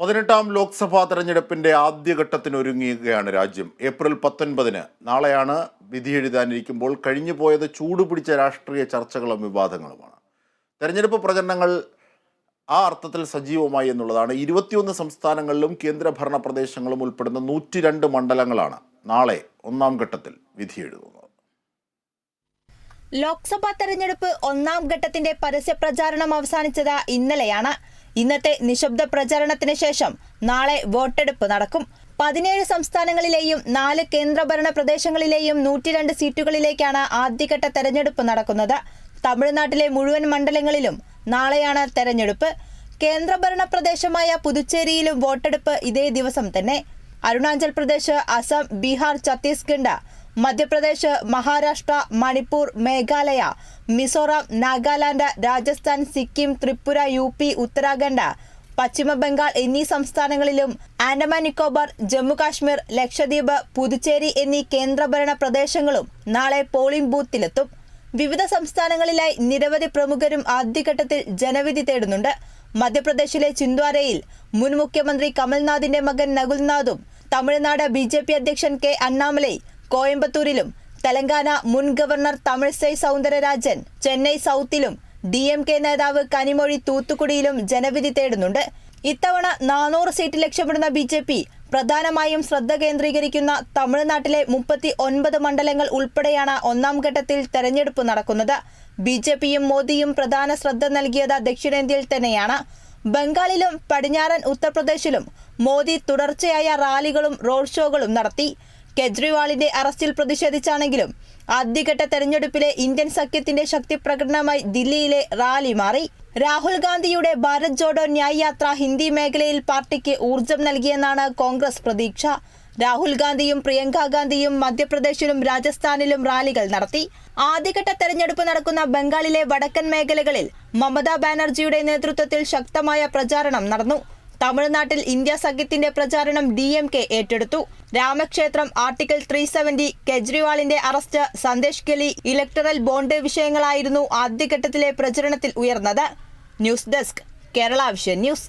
പതിനെട്ടാം ലോക്സഭാ തെരഞ്ഞെടുപ്പിന്റെ ആദ്യഘട്ടത്തിനൊരുങ്ങുകയാണ് രാജ്യം. ഏപ്രിൽ പത്തൊൻപതിന് നാളെയാണ് വിധി എഴുതാനിരിക്കുമ്പോൾ കഴിഞ്ഞു പോയത് ചൂടുപിടിച്ച രാഷ്ട്രീയ ചർച്ചകളും വിവാദങ്ങളുമാണ്. തെരഞ്ഞെടുപ്പ് പ്രചരണങ്ങൾ ആ അർത്ഥത്തിൽ സജീവമായി എന്നുള്ളതാണ്. ഇരുപത്തിയൊന്ന് സംസ്ഥാനങ്ങളിലും കേന്ദ്രഭരണ പ്രദേശങ്ങളും ഉൾപ്പെടുന്ന നൂറ്റി രണ്ട് മണ്ഡലങ്ങളാണ് നാളെ ഒന്നാം ഘട്ടത്തിൽ വിധി എഴുതുന്നത്. ലോക്സഭാ തെരഞ്ഞെടുപ്പ് ഒന്നാം ഘട്ടത്തിന്റെ പരസ്യ പ്രചാരണം അവസാനിച്ചത് ഇന്നലെയാണ്. ഇന്നത്തെ നിശബ്ദ പ്രചാരണത്തിന് ശേഷം നാളെ വോട്ടെടുപ്പ് നടക്കും. പതിനേഴ് സംസ്ഥാനങ്ങളിലെയും നാല് കേന്ദ്രഭരണ പ്രദേശങ്ങളിലെയും നൂറ്റിരണ്ട് സീറ്റുകളിലേക്കാണ് ആദ്യഘട്ട തെരഞ്ഞെടുപ്പ് നടക്കുന്നത്. തമിഴ്നാട്ടിലെ മുഴുവൻ മണ്ഡലങ്ങളിലും നാളെയാണ് തെരഞ്ഞെടുപ്പ്. കേന്ദ്രഭരണ പ്രദേശമായ പുതുച്ചേരിയിലും വോട്ടെടുപ്പ് ഇതേ ദിവസം തന്നെ. അരുണാചൽ പ്രദേശ് അസം ബീഹാർ ഛത്തീസ്ഗഡ് മധ്യപ്രദേശ് മഹാരാഷ്ട്ര മണിപ്പൂർ മേഘാലയ മിസോറാം നാഗാലാൻഡ് രാജസ്ഥാൻ സിക്കിം ത്രിപുര യു പി ഉത്തരാഖണ്ഡ് പശ്ചിമബംഗാൾ എന്നീ സംസ്ഥാനങ്ങളിലും ആൻഡമാൻ നിക്കോബാർ ജമ്മുകാശ്മീർ ലക്ഷദ്വീപ് പുതുച്ചേരി എന്നീ കേന്ദ്രഭരണ പ്രദേശങ്ങളും നാളെ പോളിംഗ് ബൂത്തിലെത്തും. വിവിധ സംസ്ഥാനങ്ങളിലായി നിരവധി പ്രമുഖരും ആദ്യഘട്ടത്തിൽ ജനവിധി തേടുന്നുണ്ട്. മധ്യപ്രദേശിലെ ചിന്ദ്വാരയിൽ മുൻ മുഖ്യമന്ത്രി കമൽനാഥിന്റെ മകൻ നകുൽനാഥും തമിഴ്നാട് ബി അധ്യക്ഷൻ കെ അണ്ണാമലൈ കോയമ്പത്തൂരിലും തെലങ്കാന മുൻ ഗവർണർ തമിഴ്സൈ സൗന്ദരരാജൻ ചെന്നൈ സൗത്തിലും ഡി എം കെ നേതാവ് കനിമൊഴി തൂത്തുക്കുടിയിലും ജനവിധി തേടുന്നുണ്ട്. ഇത്തവണ നാനൂറ് സീറ്റ് ലക്ഷ്യമിടുന്ന ബി ജെ പി പ്രധാനമായും ശ്രദ്ധ കേന്ദ്രീകരിക്കുന്ന തമിഴ്നാട്ടിലെ മുപ്പത്തി ഒൻപത് മണ്ഡലങ്ങൾ ഉൾപ്പെടെയാണ് ഒന്നാം ഘട്ടത്തിൽ തെരഞ്ഞെടുപ്പ് നടക്കുന്നത്. ബി ജെ പിയും മോദിയും പ്രധാന ശ്രദ്ധ നൽകിയത് ദക്ഷിണേന്ത്യയിൽ തന്നെയാണ്. ബംഗാളിലും പടിഞ്ഞാറൻ ഉത്തർപ്രദേശിലും മോദി തുടർച്ചയായ റാലികളും റോഡ് ഷോകളും നടത്തി. കെജ്രിവാളിന്റെ അറസ്റ്റിൽ പ്രതിഷേധിച്ചാണെങ്കിലും ആദ്യഘട്ട തെരഞ്ഞെടുപ്പിലെ ഇന്ത്യൻ സഖ്യത്തിന്റെ ശക്തി പ്രകടനമായി ദില്ലിയിലെ റാലി മാറി. രാഹുൽ ഗാന്ധിയുടെ ഭാരത് ജോഡോ ന്യായ് യാത്ര ഹിന്ദി മേഖലയിൽ പാർട്ടിക്ക് ഊർജം നൽകിയെന്നാണ് കോൺഗ്രസ് പ്രതീക്ഷ. രാഹുൽ ഗാന്ധിയും പ്രിയങ്ക ഗാന്ധിയും മധ്യപ്രദേശിലും രാജസ്ഥാനിലും റാലികൾ നടത്തി. ആദ്യഘട്ട തെരഞ്ഞെടുപ്പ് നടക്കുന്ന ബംഗാളിലെ വടക്കൻ മേഖലകളിൽ മമതാ ബാനർജിയുടെ നേതൃത്വത്തിൽ ശക്തമായ പ്രചാരണം നടന്നു. തമിഴ്നാട്ടിൽ ഇന്ത്യ സഖ്യത്തിന്റെ പ്രചാരണം ഡി എം കെ ഏറ്റെടുത്തു. രാമക്ഷേത്രം ആർട്ടിക്കിൾ ത്രീ സെവന്റി കെജ്രിവാളിന്റെ arrest Sandeshkhali electoral bond വിഷയങ്ങളായിരുന്നു ആദ്യഘട്ടത്തിലെ പ്രചരണത്തിൽ ഉയർന്നത്. News desk Kerala vision news.